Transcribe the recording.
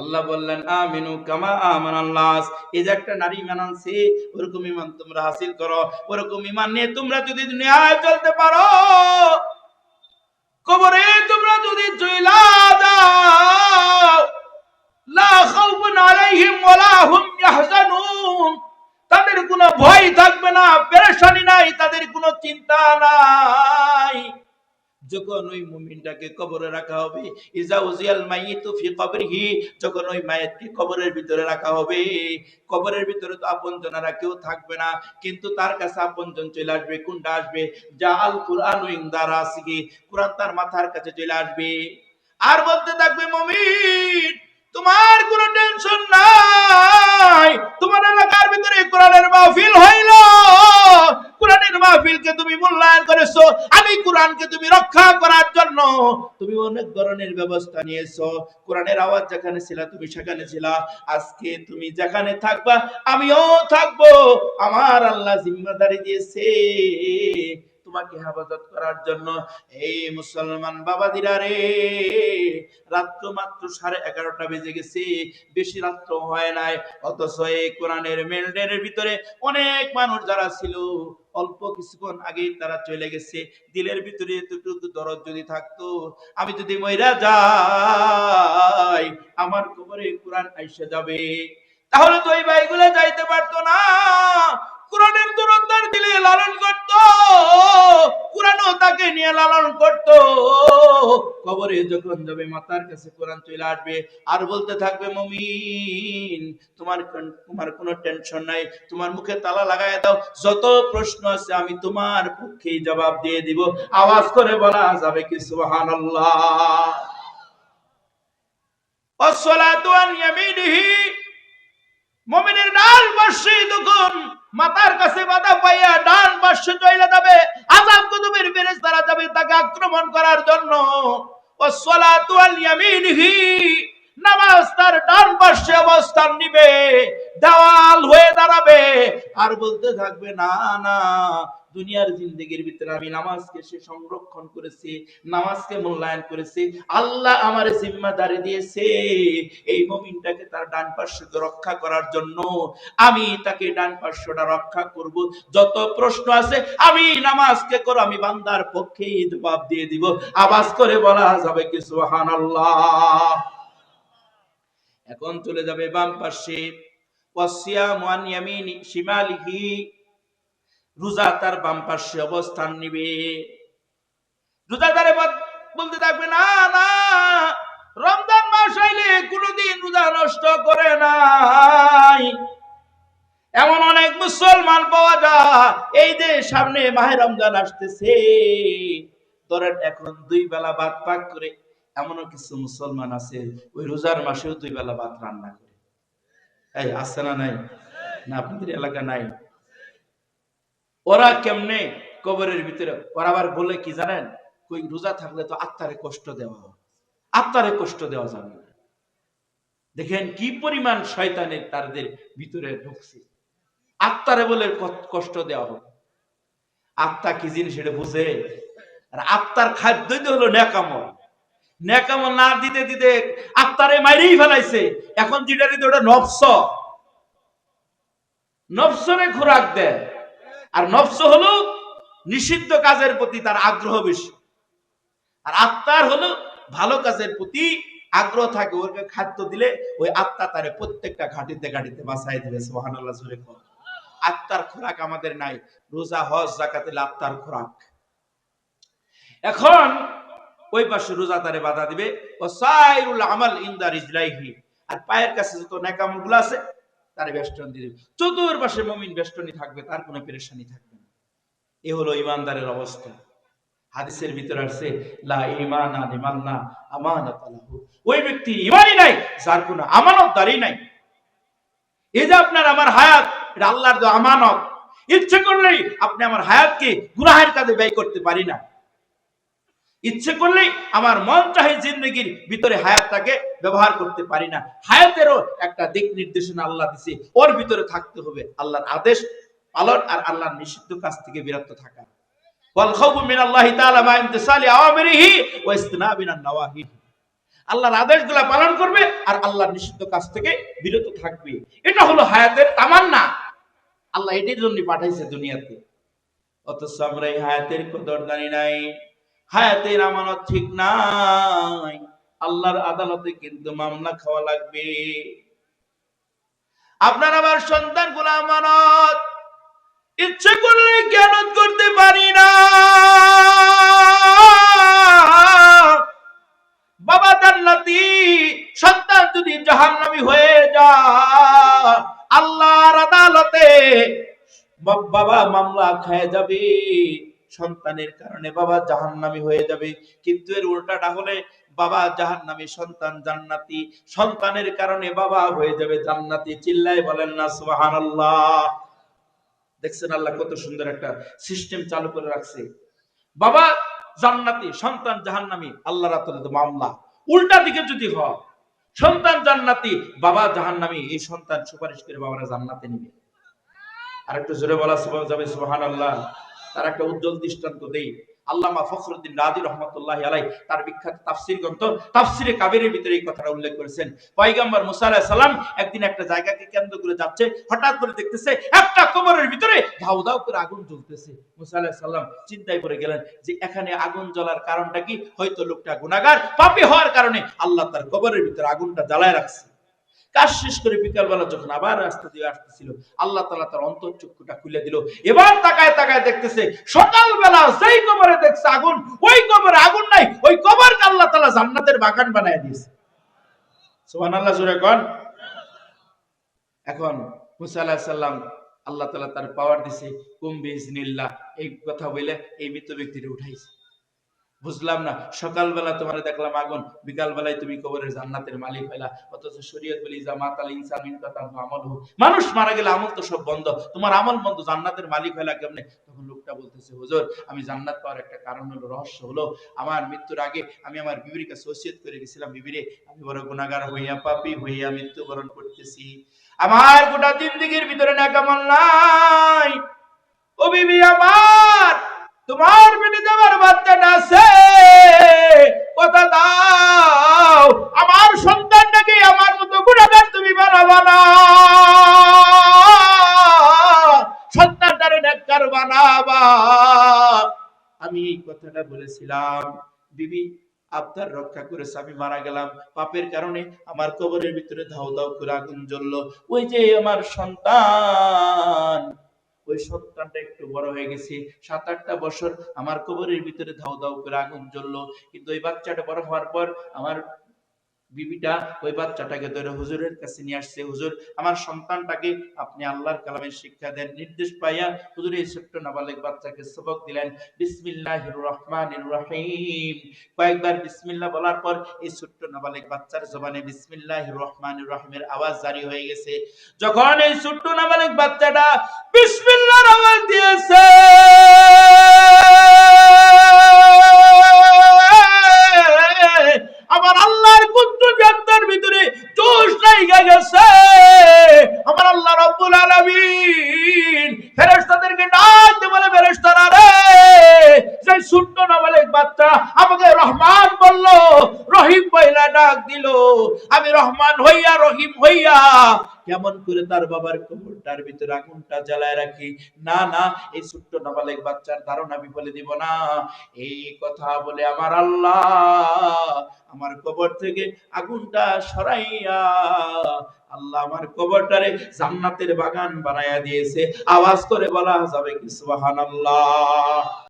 আল্লাহ বললেন, আমিনু কামা আমান আল্লাহ এই যে একটা নারী ইমান আনছে, ওরকম ইমান তোমরা হাসিল করো, ওরকম ইমান নিয়ে তোমরা যদি দুনিয়ায় চলতে পারো, কবরে তোমরা যদি চইলা যাও লা খাউফুন আলাইহিম ওয়ালা হুম ইয়াহজানুন। তাদের কোনো ভয় থাকবে না, পেরেশানি নাই, তাদের কোনো চিন্তা নাই। যখন ওই মুমিনটাকে কবরে রাখা হবে, ইজা উজিয়াল মাইয়িতু ফি কবরিহি যখন ওই মায়েতকে কবরের ভিতরে রাখা হবে, কবরের ভিতরে তো আপনজনেরা কেউ থাকবে না, কিন্তু তার কাছে আপনজন চলে আসবে কোনটা আসবে, যা আল কুরআন ইনদা রাসিহি কুরআন তার মাথার কাছে চলে আসবে। আর বলতে থাকবে, মুমিন, তোমার কোনো টেনশন নাই, তোমার এলাকার ভিতরে কোরআনের মাহফিল হইল। মাহফিলকে তুমি মূল্যায়ন করেছ, আমি কোরআনকে তুমি রক্ষা করার জন্য। তুমি অনেক ধরনের ব্যবস্থা নিয়েছো। কোরআনের আওয়াজ যেখানে ছিল, তুমি সেখানে ছিল। আজকে তুমি যেখানে থাকবা, আমিও থাকব। আমার আল্লাহ জিম্মাদারি দিয়েছে। তোমাকে হেফাজত করার জন্য। এই মুসলমান বাবাদিরা রে, রাত্র মাত্র সাড়ে এগারোটা বেজে গেছে, বেশি রাত্র হয় নাই। অথচ এই কোরআনের মেলডের ভিতরে অনেক মানুষ যারা ছিল, অল্প কিছুক্ষণ আগেই তারা চলে গেছে। দিলের ভিতরে এতটুকু দরদ যদি থাকতো, আমি যদি মইরা যাই, আমার কবরে কোরআন আইসা যাবে। তাহলে তো এই ভাইগুলো যাইতে পারতো না। কোরআনের দিলে লালন করত, কোরআনও তাকে নিয়ে লালন করত। কবরে যখন যাবে, মাতার কাছে কোরআন চলে আসবে, আর বলতে থাকবে, মমিন, তোমার তোমার কোনো টেনশন নাই, তোমার মুখে তালা লাগায় দাও, যত প্রশ্ন আছে আমি তোমার পক্ষেই জবাব দিয়ে দিব। আওয়াজ করে বলা যাবে কি তখন মাতার কাছে বাধা পাইয়া ডান পার্শ্ব চলে যাবে। আজাব কুতুবের ফেরেশতারা যাবে তাকে আক্রমণ করার জন্য। ওয়াসসালাতু আল ইয়ামিনহি নামাজ তার ডান পার্শ্বে অবস্থান নিবে, দেওয়াল হয়ে দাঁড়াবে। আর বলতে থাকবে, না না দুনিয়ার জিন্দগির ভিতরে আমি নামাজকে সে সংরক্ষণ করেছি, নামাজকে মূল্যায়ন করেছি। আল্লাহ আমার জিম্মাদারি দিয়েছে এই মমিনটাকে তার ডান পার্শ্বকে রক্ষা করার জন্য। আমি তাকে ডান পার্শ্বটা রক্ষা করব। যত প্রশ্ন আছে, আমি নামাজকে করো, আমি বান্দার পক্ষেই জবাব দিয়ে দিব। আওয়াজ করে বলা যাবে কি, সুবহানাল্লাহ। এখন চলে যাবে বাম পাশে। ওয়াসিয়াম ওয়ান ইয়ামিনি রোজা তার বাম পাশে অবস্থান নিবে। রোজাদারে বল- বলতে থাকবে, না না, রমজান মাস আইলে কোনোদিন রোজা নষ্ট করে নাই। এমন অনেক মুসলমান পাওয়া যায়, এই যে সামনে মাহে রমজান আসতেছে। ধরেন এখন দুই বেলা ভাত পাক করে এমনও কিছু মুসলমান আছে, ওই রোজার মাসেও দুই বেলা ভাত রান্না করে। এই, আছে না নাই? না, আপনাদের এলাকা নাই? ওরা কেমনে কবরের ভিতরে, ওরা আবার বলে কি জানেন? কই রোজা থাকলে তো আত্মারে কষ্ট দেওয়া আত্মারে কষ্ট দেওয়া যাবে না। দেখেন কি পরিমাণ শয়তানের তাদের ভিতরে ঢুকছে। আত্মারে বলে কষ্ট দেওয়া হবে আত্মা কি জিনিস এটা বুঝে? আর আত্মার খাদ্যই তো হলো ন্যাকামল। ন্যাকামল না দিতে দিতে আত্মারে মাইরেই ফেলাইছে। এখন যেটা দিতে ওটা নফস। নফসরে খোরাক দেয়। আর নফস হলো নিষিদ্ধ কাজের প্রতি তার আগ্রহ বেশি। আর আত্মার হলো ভালো কাজের প্রতি আগ্রহ থাকে, ওকে খাদ্য দিলে ওই আত্মা তারে প্রত্যেকটা ঘাটিতে ঘাটিতে বাঁচাই দিবে জোরে কর। আত্মার খোরাক আমাদের নাই, রোজা, হজ জাকাত আত্মার খোরাক। এখন ওই পাশে রোজা তারে বাধা দিবে ও সাইরুল আমাল ইনদা রিজলাইহি। আর পায়ের কাছে যত নেকামলগুলো আছে তারে বেষ্টন দিয়ে দিবে। চতুর্পাশে মমিন বেষ্টনী থাকবে, তার কোনো পেরেশানি থাকবে না। এ হলো ইমানদারের অবস্থা। হাদিসের ভিতরে আসছে, লা ইমানা লিমান না আমানাত ওই ব্যক্তি ইমানই নাই, যার কোনো আমানতদারি নাই। এই যে আপনার আমার হায়াত, এটা আল্লাহর দেওয়া আমানত, ইচ্ছে করলেই আপনি আমার হায়াতকে গুনাহের কাজে ব্যয় করতে পারি না। ইচ্ছে করলেই আমার মন চাহে জিন্দগির ভিতরে হায়াতটাকে ব্যবহার করতে পারি না। হায়াতেরও একটা দিক নির্দেশনা আল্লাহ দিছে, ওর ভিতরে থাকতে হবে আল্লাহর আদেশ পালন আর আল্লাহর নিষিদ্ধ কাজ থেকে বিরত থাকা। আল্লাহর পালন করবে আর আল্লাহর নিষিদ্ধ কাজ থেকে বিরত থাকবে। এটা হলো হায়াতের তামান্না। আল্লাহ এটির জন্য পাঠাইছে দুনিয়াতে। অথচ আমরা এই হায়াতের কদর জানি নাই। হায়াতের আমানত ঠিক নাই। আল্লাহর আদালতে কিন্তু মামলা খাওয়া লাগবে। আপনার আমার সন্তানগুলা আমানত ইচ্ছে করলে জ্ঞানত করতে পারি না। বাবা জান্নাতি সন্তান যদি জাহান্নামী হয়ে যায়, আল্লাহর আদালতে বাবা মামলা খায় যাবে। সন্তানের কারণে বাবা জাহান্নামী হয়ে যাবে। কিন্তু এর উল্টাটা হলে বাবা জাহান্নামী সন্তান জান্নাতি। সন্তানের কারণে বাবা হয়ে যাবে জান্নাতি। চিল্লাই বলেন না, সুবহানাল্লাহ। দেখছেন আল্লাহ কত সুন্দর একটা সিস্টেম চালু করে রাখছে। বাবা জান্নাতি, সন্তান জাহান্নামী আল্লাহ রাতের মামলা। উল্টা দিকে যদি হয়, সন্তান জান্নাতি, বাবা জাহান্নামী, এই সন্তান সুপারিশ করে বাবারা জান্নাতে নিবে। আর একটু জোরে বলা যাবে সুবহান আল্লাহ তার একটা উজ্জ্বল দৃষ্টান্ত দেই। আল্লামা ফখরুদ্দিন রাজি রহমতুল্লাহ আলাই তার বিখ্যাত তাফসির গ্রন্থ তাফসিরে কাবিরের ভিতরে এই কথাটা উল্লেখ করেছেন। পয়গাম্বর মুসা সালাম একদিন একটা জায়গাকে কেন্দ্র করে যাচ্ছে, হঠাৎ করে দেখতেছে একটা কবরের ভিতরে ধাউ ধাউ করে আগুন জ্বলতেছে। মুসা আলাইহিস সালাম চিন্তায় পড়ে গেলেন যে এখানে আগুন জ্বলার কারণটা কি? হয়তো লোকটা গুনাহগার, পাপী হওয়ার কারণে আল্লাহ তার কবরের ভিতরে আগুনটা জ্বালায় রাখছে। কাজ শেষ করে বিকালবেলা যখন আবার রাস্তা দিয়ে আসতেছিল, আল্লাহ তালা তার অন্তর চক্ষুটা খুলে দিল। এবার তাকায় তাকায় দেখতেছে, সকালবেলা যেই কবরে দেখছে আগুন, ওই কবরে আগুন নাই, ওই কবরকে আল্লাহ তালা জান্নাতের বাগান বানায় দিয়েছে। সোহান আল্লাহ জুড়ে কন। এখন মুসা আলাহ সাল্লাম আল্লাহ তালা তার পাওয়ার দিছে কুম্বি ইজনিল্লাহ এই কথা বলে এই মৃত ব্যক্তিটা উঠাইছে। বুঝলাম না। সকালবেলা তোমার দেখলাম আগুন বিকাল বেলায় তুমি কবরের জান্নাতের মালিক হইলা। অথচ শরীয়ত বলি জামাত আল ইনসান মিন কাতাম আমল মানুষ মারা গেলে আমল তো সব বন্ধ। তোমার আমল বন্ধ, জান্নাতের মালিক হইলা কেমনে? তখন লোকটা বলতেছে, হুজুর, আমি জান্নাত পাওয়ার একটা কারণ হলো, রহস্য হলো, আমার মৃত্যুর আগে আমি আমার বিবির কাছে করে গেছিলাম, বিবিরে, আমি বড় গুনাহগার হইয়া, পাপী হইয়া মৃত্যুবরণ করতেছি। আমার গোটা জিন্দেগির ভিতরে না কেমন নাই। ও বিবি আমার তোমার পেটে তোমার বাচ্চাটা আছে। কথা দাও। আমার সন্তানটাকে আমার মতো গুণাগার তুমি বানাবা না। নেককার বানাবা। আমি এই কথাটা বলেছিলাম, বিবি, আপনার রক্ষা করেছে, আমি মারা গেলাম। পাপের কারণে আমার কবরের ভিতরে ধাও ধাও করে আগুন জ্বললো। ওই যে আমার সন্তান ওই সন্তানটা একটু বড় হয়ে গেছে। সাত আটটা বছর আমার কবরের ভিতরে ধাও ধাও করে আগুন জ্বললো। কিন্তু ওই বাচ্চাটা বড় হওয়ার পর আমার বিবিটা ওই বাচ্চাটাকে ধরে হুজুরের কাছে নিয়ে আসছে। হুজুর, আমার সন্তানটাকে আপনি আল্লাহর কালামের শিক্ষা দেন। নির্দেশ পাইয়া হুজুর এই ছোট্ট নাবালেক বাচ্চাকে সবক দিলেন। বিসমিল্লাহির রহমানির রহিম। কয়েকবার বিসমিল্লাহ বলার পর এই ছোট্ট নাবালেক বাচ্চার জবানে বিসমিল্লাহির রহমানির রহিমের আওয়াজ জারি হয়ে গেছে। যখন এই ছোট্ট নাবালেক বাচ্চাটা বিসমিল্লাহর আওয়াজ দিয়েছে ফেরেশতাদেরকে ডাক দিয়ে বলে, ফেরেশতারা রে, সেই ছোট্ট নাবালেক বাচ্চা আমাকে রহমান বলল, রহিম বইলা ডাক দিল। আমি রহমান হইয়া, রহিম হইয়া কেমন করে তার বাবার কবরটার ভিতরে আগুনটা জ্বালায় রাখি? না না, এই ছোট্ট নাবালেক বাচ্চার ধারণা আমি বলে দিব না। এই কথা বলে আমার আল্লাহ আমার কবর থেকে আগুনটা সরাইয়া আল্লাহ আমার কবরটারে জান্নাতের বাগান বানায়া দিয়েছে। আওয়াজ করে বলা যাবে কি সুবহানাল্লাহ।